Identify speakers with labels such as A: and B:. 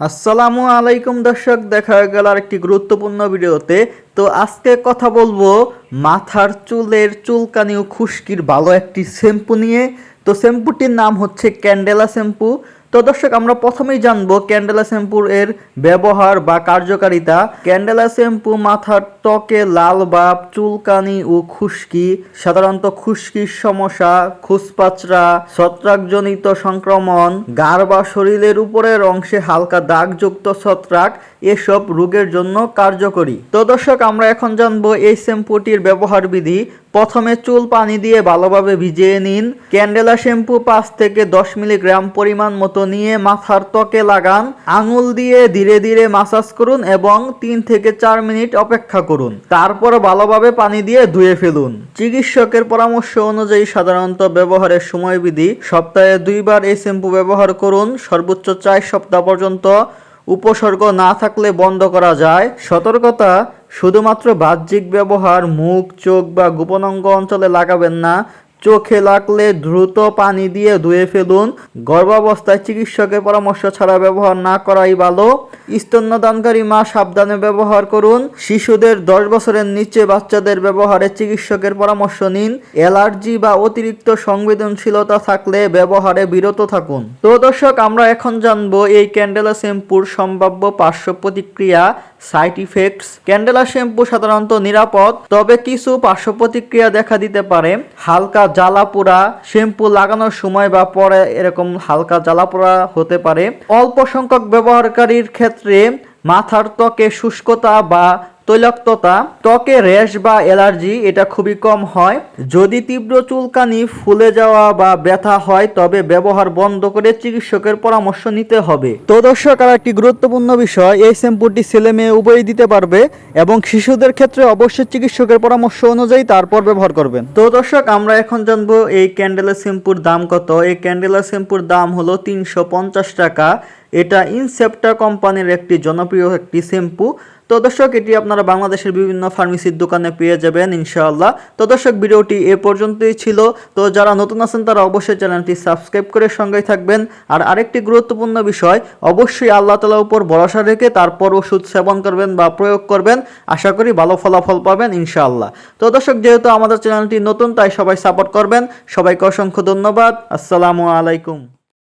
A: আসসালামু আলাইকুম দর্শক, দেখা গেল একটি গুরুত্বপূর্ণ ভিডিওতে। তো আজকে কথা বলব মাথার চুলের চুলকানি ও খুশকির ভালো একটি শ্যাম্পু নিয়ে। তো শ্যাম্পুটির নাম হচ্ছে ক্যান্ডেলা শ্যাম্পু। তো দর্শক, আমরা প্রথমেই জানব ক্যান্ডেলা শ্যাম্পুর এর ব্যবহার বা কার্যকারিতা। ক্যান্ডেলা শ্যাম্পু মাথার ত্বকে লাল ভাব, চুলকানি ও খুশকি, সাধারণত খুশকির সমস্যা খুসপাচরা ছত্রাকজনিত সংক্রমণ গার বা শরীরের উপরের অংশে হালকা দাগযুক্ত ছত্রাক, এসব রোগের জন্য কার্যকরী। তো দর্শক, আমরা এখন জানব এই শ্যাম্পুটির ব্যবহার বিধি প্রথমে চুল পানি দিয়ে ভালোভাবে ভিজিয়ে নিন। ক্যান্ডেলা শ্যাম্পু পাঁচ থেকে দশ মিলিগ্রাম পরিমাণ মতো নিয়ে মাথার ত্বকে লাগান। আঙুল দিয়ে ধীরে ধীরে মাসাজ করুন এবং তিন থেকে চার মিনিট অপেক্ষা করুন। তারপর ভালোভাবে পানি দিয়ে ধুয়ে ফেলুন। চিকিৎসকের পরামর্শ অনুযায়ী সাধারণত ব্যবহারের সময়বিধি সপ্তাহে দুইবার এই শ্যাম্পু ব্যবহার করুন। সর্বোচ্চ চার সপ্তাহ পর্যন্ত। উপসর্গ না থাকলে বন্ধ করা যায়। সতর্কতা শুধুমাত্র বাহ্যিক ব্যবহার মুখ চোখ বা গোপনাঙ্গ অঞ্চলে লাগাবেন না চোখে লাগলে দ্রুত পানি দিয়ে ধুয়ে ফেলুন। গর্ভাবস্থায় চিকিৎসকের পরামর্শ ছাড়া ব্যবহার না করাই ভালো। স্তন্যদানকারী মা সাবধানে ব্যবহার করুন। শিশুদের দশ বছরের নিচে বাচ্চাদের ব্যবহারে চিকিৎসকের পরামর্শ নিন। অ্যালার্জি বা অতিরিক্ত সংবেদনশীলতা থাকলে ব্যবহারে বিরত থাকুন। তো দর্শক, আমরা এখন জানব এই ক্যান্ডেলা শ্যাম্পুর সম্ভাব্য পার্শ্ব প্রতিক্রিয়া, সাইড ইফেক্টস। ক্যান্ডেলা শ্যাম্পু সাধারণত নিরাপদ, তবে কিছু পার্শ্ব প্রতিক্রিয়া দেখা দিতে পারে। হালকা জ্বালা পোড়া শ্যাম্পু লাগানোর সময় বা পরে এরকম হালকা জ্বালা পোড়া হতে পারে। অল্প সংখ্যক ব্যবহারকারীর ক্ষেত্রে মাথার ত্বকে শুষ্কতা বা তৈলাক্ততা, ত্বকে র্যাশ বা অ্যালার্জি, এটা খুবই কম হয়। যদি তীব্র চুলকানি, ফুলে যাওয়া বা ব্যথা হয়, তবে ব্যবহার বন্ধ করে চিকিৎসকের পরামর্শ নিতে হবে। তো দর্শক, আর একটি গুরুত্বপূর্ণ বিষয়, এই শ্যাম্পুটি ছেলে মেয়ে উভয়ই দিতে পারবে এবং শিশুদের ক্ষেত্রে অবশ্যই চিকিৎসকের পরামর্শ অনুযায়ী তারপর ব্যবহার করবেন। তো দর্শক, আমরা এখন জানব এই ক্যান্ডেলা শ্যাম্পুর দাম কত। এই ক্যান্ডেলা শ্যাম্পুর দাম হলো তিনশো পঞ্চাশ টাকা। এটা ইনসেপ্টা কোম্পানির একটি জনপ্রিয় একটি শ্যাম্পু। তো দর্শক, এটি আপনারা বাংলাদেশের বিভিন্ন ফার্মেসির দোকানে পেয়ে যাবেন, ইনশাআল্লাহ। তো দর্শক, ভিডিওটি এ পর্যন্তই ছিল। তো যারা নতুন আছেন, তারা অবশ্যই চ্যানেলটি সাবস্ক্রাইব করে সঙ্গেই থাকবেন। আর আরেকটি গুরুত্বপূর্ণ বিষয়, অবশ্যই আল্লাহ তালার উপর ভরসা রেখে তারপর ওষুধ সেবন করবেন বা প্রয়োগ করবেন। আশা করি ভালো ফলাফল পাবেন, ইনশাআল্লাহ। তো দর্শক, যেহেতু আমাদের চ্যানেলটি নতুন, তাই সবাই সাপোর্ট করবেন। সবাইকে অসংখ্য ধন্যবাদ। আসসালামু আলাইকুম।